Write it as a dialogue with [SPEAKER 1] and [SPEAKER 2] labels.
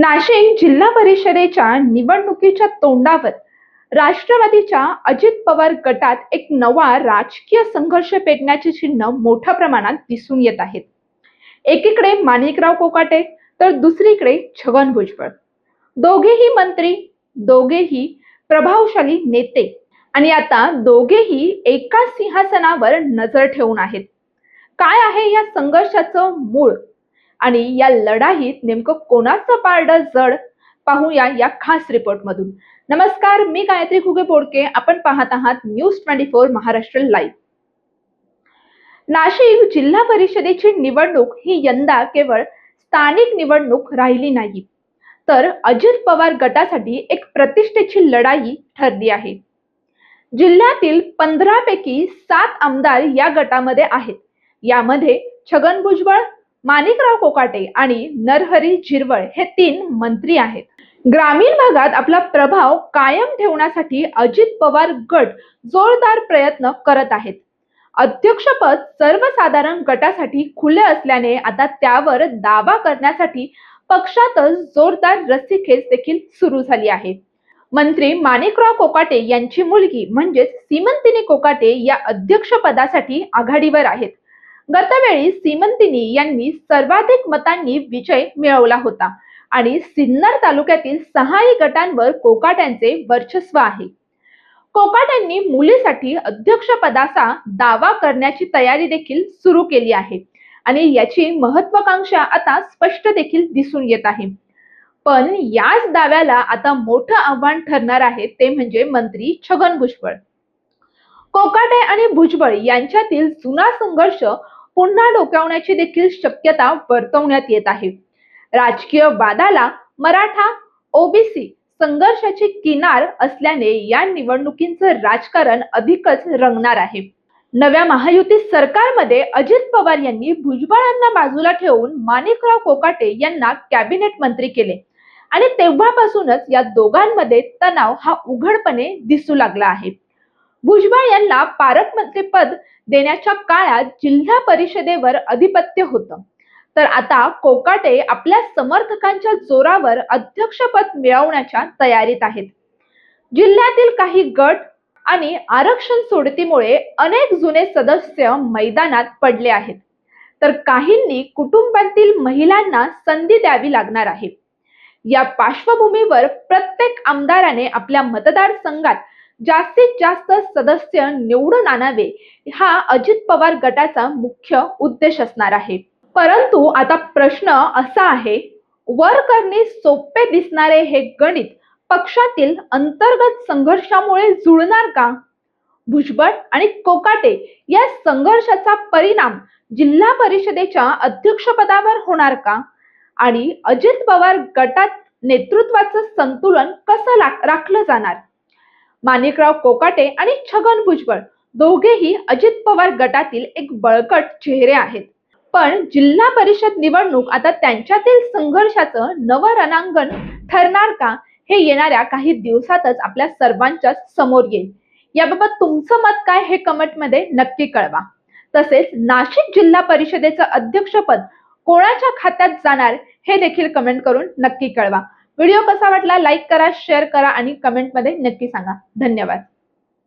[SPEAKER 1] नाशिक जिल्हा परिषदेच्या निवडणुकीच्या तोंडावर राष्ट्रवादीच्या अजित पवार गटात एक नवा राजकीय संघर्ष पेटण्याचे चिन्ह मोठ्या प्रमाणात दिसून येत आहेत. एकीकडे माणिकराव कोकाटे तर दुसरीकडे छगन भुजबळ. दोघेही मंत्री दोघेही प्रभावशाली नेते आणि आता दोघेही एका सिंहासनावर नजर ठेवून आहेत. काय आहे या संघर्षाचं मूळ? आणि या लढाईत नेमकं कोणाचं पारडं जड? पाहूया या खास रिपोर्ट मधून नमस्कार मी गायत्री खुगे बोडके. आपण पाहत आहात news twenty four Maharashtra live. Nashik जिल्हा परिषदेची निवडणूक ही यंदा केवळ स्थानिक निवडणूक राहिली नाही तर अजित पवार गटासाठी एक प्रतिष्ठेची लढाई ठरली आहे. जिल्ह्यातील पंधरा पैकी सात आमदार या गटामध्ये आहेत. यामध्ये छगन भुजबळ माणिकराव कोकाटे आणि नरहरी झिरवळ हे तीन मंत्री आहेत. ग्रामीण भागात आपला प्रभाव कायम ठेवण्यासाठी अजित पवार गट जोरदार प्रयत्न करत आहेत. अध्यक्षपद सर्वसाधारण गटासाठी खुले असल्याने आता त्यावर दावा करण्यासाठी पक्षातच जोरदार रस्सीखेच देखील सुरू झाली आहे. मंत्री माणिकराव कोकाटे यांची मुलगी म्हणजेच सीमंतिनी कोकाटे या अध्यक्षपदासाठी आघाडीवर आहेत. गतवेळी सीमंतिनी यांनी सर्वाधिक मतांनी विजय मिळवला होता. आणि सिन्नर तालुक्यातील सहाही गटांवर कोकाट्यांचे वर्चस्व आहे. कोकाट्यांनी मुलीसाठी अध्यक्षपदाचा दावा करण्याची तयारी देखील सुरू केली आहे. आणि याची महत्वाकांक्षा आता स्पष्ट देखील दिसून येत आहे. पण याच दाव्याला आता मोठं आव्हान ठरणार आहे ते म्हणजे मंत्री छगन भुजबळ. कोकाटे आणि भुजबळ यांच्यातील जुना संघर्ष पुन्हा डोकावण्याची देखील शक्यता वर्तवण्यात येत आहे. राजकीय वादाला मराठा ओबीसी संघर्षाची किनार असल्याने या निवडणुकीचं राजकारण अधिकच रंगणार आहे. नव्या महायुती सरकारमध्ये अजित पवार यांनी भुजबळांना बाजूला ठेवून माणिकराव कोकाटे यांना कॅबिनेट मंत्री केले. आणि तेव्हापासूनच या दोघांमध्ये तणाव हा उघडपणे दिसू लागला आहे. भुजबळ यांना पालकमंत्रीपद देण्याच्या काळात जिल्हा परिषदेवर अधिपत्य होतं. तर आता कोकाटे आपल्या समर्थकांच्या जोरावर अध्यक्षपद मिळवण्याच्या तयारीत आहेत. जिल्ह्यातील काही गट आणि आरक्षण सोडतीमुळे अनेक जुने सदस्य मैदानात पडले आहेत. तर काहींनी कुटुंबातील महिलांना संधी द्यावी लागणार आहे. या पार्श्वभूमीवर प्रत्येक आमदाराने आपल्या मतदारसंघात जास्तीत जास्त सदस्य निवडून आणावे हा अजित पवार गटाचा मुख्य उद्देश असणार आहे. परंतु आता प्रश्न असा आहे वर करणे सोपे दिसणारे हे गणित पक्षातील अंतर्गत संघर्षामुळे जुळणार का? भुजबळ आणि कोकाटे या संघर्षाचा परिणाम जिल्हा परिषदेच्या अध्यक्षपदावर होणार का? आणि अजित पवार गटात नेतृत्वाचं संतुलन कसं राखलं जाणार? माणिकराव कोकाटे आणि छगन भुजबळ दोघेही अजित पवार गटातील एक बळकट चेहरे आहेत. पण जिल्हा परिषद निवडणूक आता त्यांच्यातील संघर्षाचं नवं रणांगण ठरणार का? हे येणाऱ्या काही दिवसातच आपल्या सर्वांच्या समोर येईल. याबाबत तुमचं मत काय हे कमेंटमध्ये नक्की कळवा. तसेच नाशिक जिल्हा परिषदेचं अध्यक्षपद कोणाच्या खात्यात जाणार हे देखील कमेंट करून नक्की कळवा. व्हिडिओ कसा वाटला लाईक करा शेअर करा आणि कमेंटमध्ये नक्की सांगा. धन्यवाद.